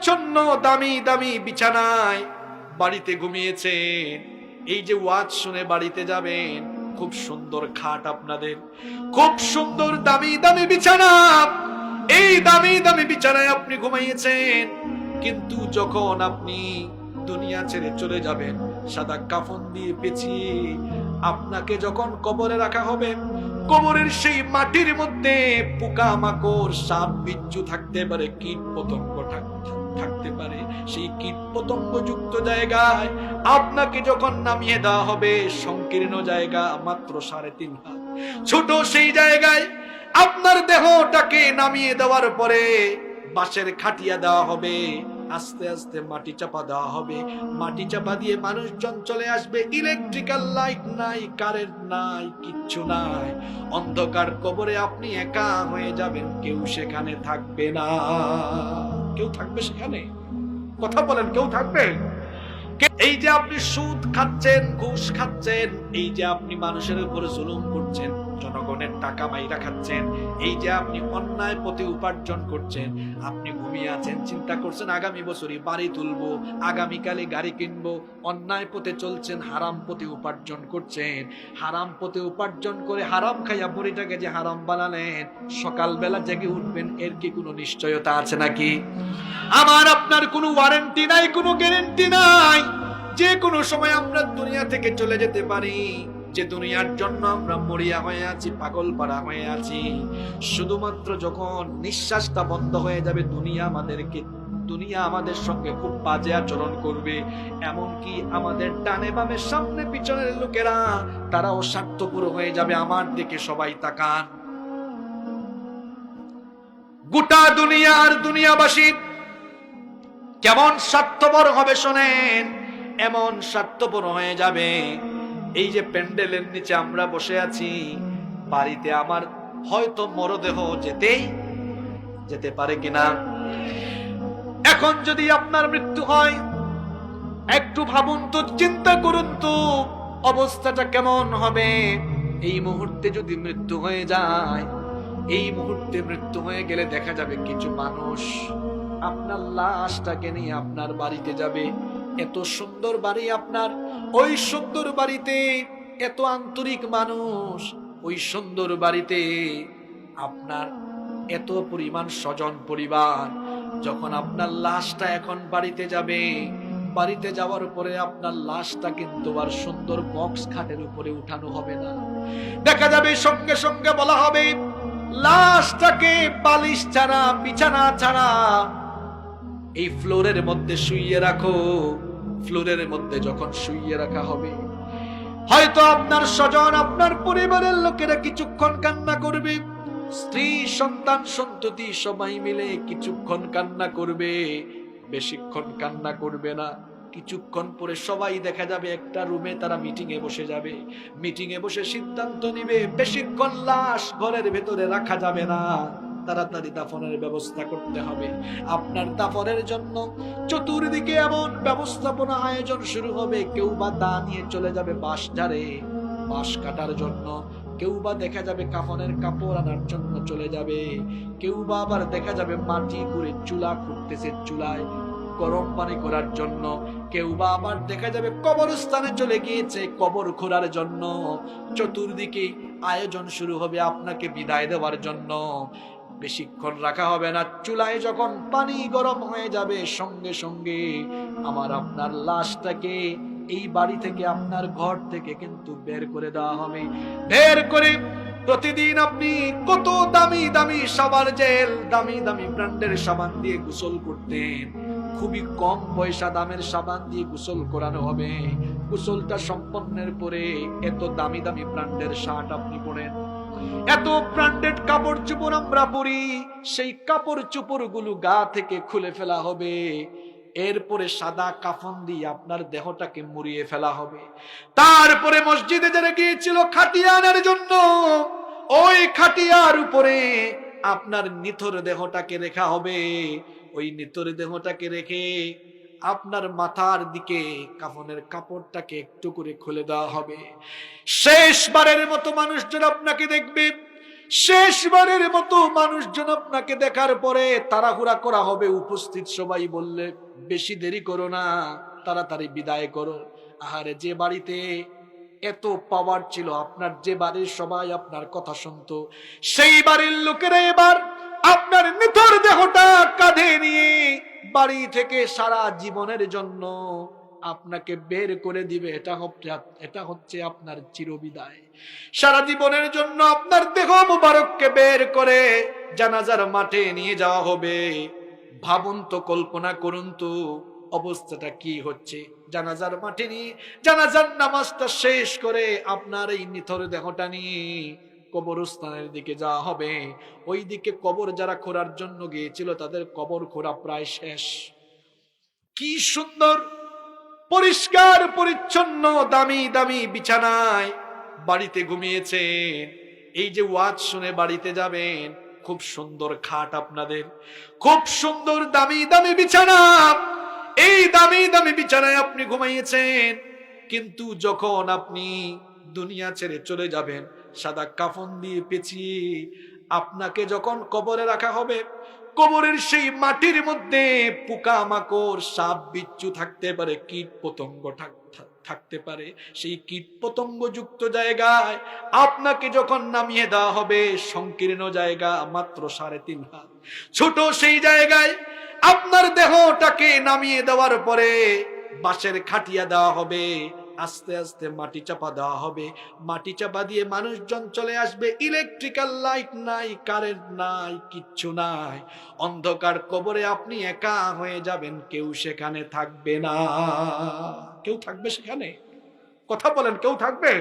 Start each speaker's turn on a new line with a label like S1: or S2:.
S1: পরিচ্ছন্ন দামি দামি বিছানায় বাড়িতে ঘুমিয়েছেন। এই যে ওয়াজ শুনে বাড়িতে যাবেন, খুব সুন্দর খাট আপনাদের। খুব সুন্দর দামি দামি বিছানা। এই দামি দামি বিছানায় আপনি ঘুমাইয়েছেন। কিন্তু যখন আপনি দুনিয়া ছেড়ে চলে যাবেন, সাদা কাফন দিয়ে পেঁচিয়ে আপনাকে যখন কবরে রাখা হবে, কবরের সেই মাটির মধ্যে পোকা মাকড়, সাপ, বিচ্ছু থাকতে পারে কীট পতঙ্গ থাক- থাকতে পারে, সেই কীট পতঙ্গ যুক্ত জায়গায়। আপনাকে যখন নামিয়ে দেওয়া হবে, সংকীর্ণ জায়গা মাত্র সাড়ে তিন হাত ছোট সেই জায়গায় আপনার দেহটাকে নামিয়ে দেওয়ার পরে বাঁশের খাটিয়া দেওয়া হবে, আস্তে আস্তে মাটি চাপা দেওয়া হবে। মাটি চাপা দিয়ে মানুষজন চলে আসবে ইলেকট্রিক্যাল লাইট নাই কারেন্ট নাই, কিচ্ছু নাই। অন্ধকার কবরে আপনি একা হয়ে যাবেন, কেউ সেখানে থাকবে না। কেউ থাকবে সেখানে? কথা বলেন, কেউ থাকবে? এই যে আপনি সুদ খাচ্ছেন, ঘুষ খাচ্ছেন, এই যে আপনি মানুষের উপরে জুলুম করছেন জনগণের টাকা মাইরা খাচ্ছেন। এই যে আপনি অন্যায় পথে উপার্জন করছেন, আপনি ঘুমিয়ে আছেন, চিন্তা করছেন, আগামী বছরই বাড়ি তুলবো আগামীকালে গাড়ি কিনবো। অন্যায় পথে চলছেন, হারাম পথে উপার্জন করছেন। হারাম পথে উপার্জন করে হারাম খাইয়া বড়িটাকে যে হারাম বানালেন, সকালবেলা জেগে উঠবেন, এর কি কোনো নিশ্চয়তা আছে নাকি? আমার আপনার কোনো ওয়ারেন্টি নাই, কোনো গ্যারেন্টি নাই। যে কোনো সময় আমরা দুনিয়া থেকে চলে যেতে পারি। যে দুনিয়ার জন্য আমরা মরিয়া হয়ে আছি, পাগল পাড়া হয়ে আছি। শুধুমাত্র যখন নিঃশ্বাসটা বন্ধ হয়ে যাবে, দুনিয়া আমাদেরকে, দুনিয়া আমাদের সঙ্গে খুব বাজে আচরণ করবে। এমনকি আমাদের ডানে বামে সামনে পিছনের লোকেরা, তারাও স্বার্থপুর হয়ে যাবে। আমার দিকে সবাই তাকান। গোটা দুনিয়া আর দুনিয়াবাসী কেমন স্বার্থপর হবে শোনেন, এমন স্বার্থপর হয়ে যাবে। এই যে প্যান্ডেলের নিচে আমরা বসে আছি, বাড়িতে আমার হয়তো মরদেহ যেতেই যেতে পারে কিনা। এখন যদি আপনার মৃত্যু হয়, একটু ভাবুন তো, চিন্তা করুন তো, অবস্থাটা কেমন হবে? এই মুহূর্তে যদি মৃত্যু হয়ে যায়, এই মুহূর্তে মৃত্যু হয়ে গেলে দেখা যাবে কিছু মানুষ আপনার লাশটাকে নিয়ে আপনার বাড়িতে যাবে। এত সুন্দর বাড়ি আপনার। ওই সুন্দর বাড়িতে এত আন্তরিক মানুষ। ওই সুন্দর বাড়িতে আপনার এত পরিমাণ স্বজন পরিবার। যখন আপনার লাশটা এখন বাড়িতে যাবে, বাড়িতে যাওয়ার পরে আপনার লাশটা কিন্তু আর সুন্দর বক্স খাটের উপরে উঠানো হবে না। দেখা যাবে সঙ্গে সঙ্গে বলা হবে, লাশটাকে বালিশ ছাড়া, বিছানা ছাড়া এই ফ্লোরের মধ্যে শুইয়ে রাখো। ফ্লোরের মধ্যে যখন শুইয়ে রাখা হবে, হয়তো আপনার স্বজন, আপনার পরিবারের লোকেরা কিছুক্ষণ কান্না করবে। স্ত্রী, সন্তান, সন্ততি সবাই মিলে কিছুক্ষণ কান্না করবে। বেশিক্ষণ কান্না করবে না। কিছুক্ষণ পরে সবাই দেখা যাবে একটা রুমে তারা মিটিং এ বসে যাবে। মিটিং এ বসে সিদ্ধান্ত নিবে, বেশিক্ষণ লাশ ঘরের ভেতরে রাখা যাবে না। তাড়াতাড়ি দাফনের ব্যবস্থা করতে হবে। আপনার দাফনের জন্য চতুর্দিকে এমন ব্যবস্থাপনা আয়োজন শুরু হবে। কেউ বা দা নিয়ে চলে যাবে বাঁশ ঝাড়ে। বাঁশ কাটার জন্য কেউ বা দেখা যাবে কাফনের কাপড় আনার জন্য চলে যাবে। কেউ বা আবার দেখা যাবে মাটি করে চুলা খুঁড়তেছে চুলায় গরম পানি করার জন্য। কেউ বা আবার দেখা যাবে কবরস্থানে চলে গিয়েছে কবর খোঁড়ার জন্য। চতুর্দিকে আয়োজন শুরু হবে আপনাকে বিদায় দেওয়ার জন্য। বেশিক্ষণ রাখা হবে না। চুলায় যখন পানি গরম হয়ে যাবে, সঙ্গে সঙ্গে আমার আপনার লাশটাকে এই বাড়ি থেকে আপনার ঘর থেকে কিন্তু বের করে দেওয়া হবে। বের করে প্রতিদিন আপনি কত দামি দামি সাবান জেল, দামি দামি ব্র্যান্ডের সাবান দিয়ে গোসল করতেন। খুবই কম পয়সা দামের সাবান দিয়ে গোসল করানো হবে। গোসলটা সম্পন্নের পরে এত দামি দামি ব্র্যান্ডের শার্ট আপনি পরেন। এত ব্র্যান্ডেড কাপড় চোপড় আমরা পরি, সেই কাপড় চোপড়গুলো গা থেকে খুলে ফেলা হবে। এরপরে সাদা কাফন দিয়ে আপনার দেহটাকে মুড়িয়ে ফেলা হবে। তারপরে মসজিদে যারা গিয়েছিল খাটিয়ানের জন্য, ওই খাটিয়ার উপরে আপনার নিথর দেহটাকে রেখা হবে। ওই নিথর দেহটাকে রেখে আপনার মাথার দিকে কাফনের কাপড়টাকে একটু করে খুলে দেওয়া হবে। শেষবারের মতো মানুষজন আপনাকে দেখবে। শেষবারের মতো মানুষজন আপনাকে দেখার পরে তাড়াহুড়া করা হবে। উপস্থিত সবাই বললে, বেশি দেরি করো না, তাড়াতাড়ি বিদায় করো। আহারে, যে বাড়িতে এত পাওয়ার ছিল, আপনার যে বাড়ির সবাই আপনার কথা শুনতো, সেই বাড়ির লোকেরা এবার আপনার নিথর দেহটা কাঁধে নিয়ে বাড়ি থেকে সারা জীবনের জন্য আপনাকে বের করে দিবে। এটা হচ্ছে এটা হচ্ছে আপনার চিরবিদায়। সারা জীবনের জন্য আপনার দেহ মুবারককে বের করে জানাজার মাঠে নিয়ে যাওয়া হবে। ভাবুন তো, কল্পনা করুন তো, অবস্থাটা কি হচ্ছে? জানাজার মাঠে নিয়ে, জানাজার নামাজটা শেষ করে আপনার এই নিথর দেহটা নিয়ে কবরস্থানের দিকে যাওয়া হবে। ওই দিকে কবর যারা খোঁড়ার জন্য গিয়েছিল, তাদের কবর খোঁড়া প্রায় শেষ। কি সুন্দর, পরিষ্কার, পরিচ্ছন্ন, দামি দামি বিছানায় বাড়িতে ঘুমিয়েছেন। এই যে ওয়াজ শুনে বাড়িতে যাবেন, খুব সুন্দর খাট আপনাদের। খুব সুন্দর, দামি দামি বিছানা। এই দামি দামি বিছানায় আপনি ঘুমাইয়েছেন। কিন্তু যখন আপনি দুনিয়া ছেড়ে চলে যাবেন, সাদা কাফন দিয়ে পেঁচিয়ে আপনাকে যখন কবরে রাখা হবে, কবরের সেই মাটির মধ্যে পোকা মাকড়, সাপ, বিচ্ছু থাকতে পারে, কীট পতঙ্গ থাক- থাক- থাকতে পারে, সেই কীট পতঙ্গ যুক্ত জায়গায় আপনাকে যখন নামিয়ে দেওয়া হবে, সংকীর্ণ জায়গা মাত্র সাড়ে তিন হাত। ছোট সেই জায়গায় আপনার দেহটাকে নামিয়ে দেওয়ার পরে বাঁশের খাটিয়া দেওয়া হবে আস্তে আস্তে মাটি চাপা দেওয়া হবে। মাটি চাপা দিয়ে মানুষজন চলে আসবে। ইলেকট্রিক্যাল লাইট নাই কারেন্ট নাই, কিচ্ছু নাই। অন্ধকার কবরে আপনি একা হয়ে যাবেন, কেউ সেখানে থাকবে না। কেউ থাকবে সেখানে? কথা বলেন, কেউ থাকবে?